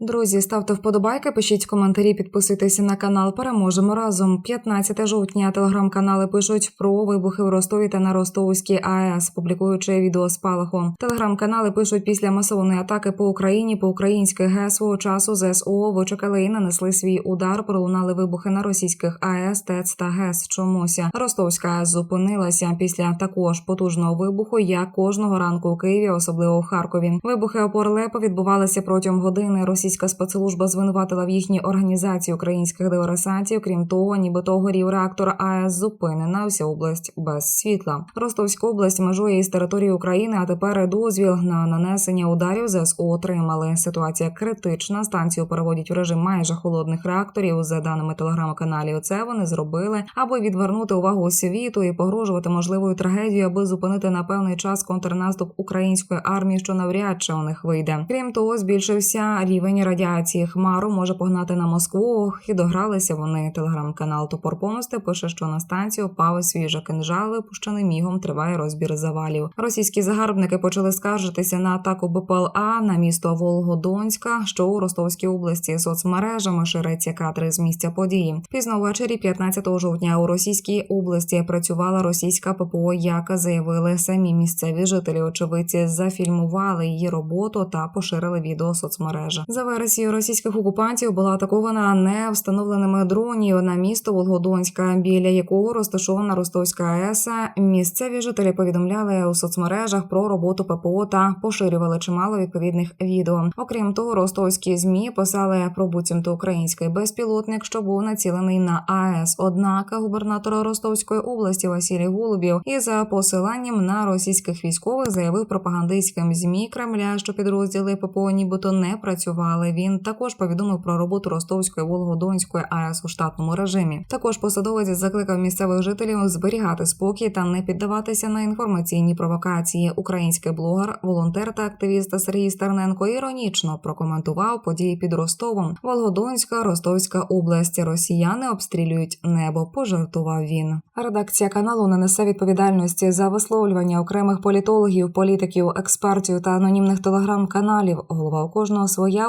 Друзі, ставте вподобайки, пишіть коментарі, підписуйтеся на канал. Переможемо разом. 15 жовтня телеграм-канали пишуть про вибухи в Ростові та на Ростовській АЕС, публікуючи відео спалаху. Телеграм-канали пишуть після масованої атаки по Україні по українських ГЕС свого часу ЗСУ вичекали і нанесли свій удар. Пролунали вибухи на російських АЕС, ТЕЦ та ГЕС. Чомуся Ростовська АЕС зупинилася після також потужного вибуху, як кожного ранку у Києві, особливо в Харкові. Вибухи опор ЛЕПО відбувалися протягом години. Російська спецслужба звинуватила в їхній організації українських диверсантів. Крім того, нібито горів реактор АЕС зупинена вся область без світла. Ростовська область межує із територією України, а тепер дозвіл на нанесення ударів ЗСУ отримали. Ситуація критична. Станцію переводять в режим майже холодних реакторів. За даними телеграм-каналів, це вони зробили, аби відвернути увагу світу і погрожувати можливою трагедією, аби зупинити на певний час контрнаступ української армії, що навряд чи у них вийде. Крім того, збільшився рівень радіації. Хмару може погнати на Москву. І догралися вони. Телеграм-канал Топор Помости пише, що на станцію впав свіжа кинжал, випущений мігом. Триває розбір завалів. Російські загарбники почали скаржитися на атаку БПЛА на місто Волгодонська, що у Ростовській області соцмережами шириться кадри з місця події. Пізно ввечері, 15 жовтня, у Російській області працювала російська ППО, яка заявили самі місцеві жителі. Очевидці зафільмували її роботу та поширили відео в соцмережах. За версією російських окупантів була атакована невстановленими дронів на місто Волгодонська, біля якого розташована Ростовська АЕС. Місцеві жителі повідомляли у соцмережах про роботу ППО та поширювали чимало відповідних відео. Окрім того, ростовські змі писали про буцімто український безпілотник, що був націлений на АЕС. Однак губернатор Ростовської області Василій Голубів із посиланням на російських військових заявив пропагандистським змі Кремля, що підрозділи ППО нібито не працювали. Він також повідомив про роботу Ростовської Волгодонської АЕС у штатному режимі. Також посадовець закликав місцевих жителів зберігати спокій та не піддаватися на інформаційні провокації. Український блогер, волонтер та активіст Сергій Стерненко іронічно прокоментував події під Ростовом. Волгодонська, Ростовська область. Росіяни обстрілюють небо. Пожартував він. Редакція каналу не несе відповідальності за висловлювання окремих політологів, політиків, експертів та анонімних телеграм-каналів. Голова у кожного своя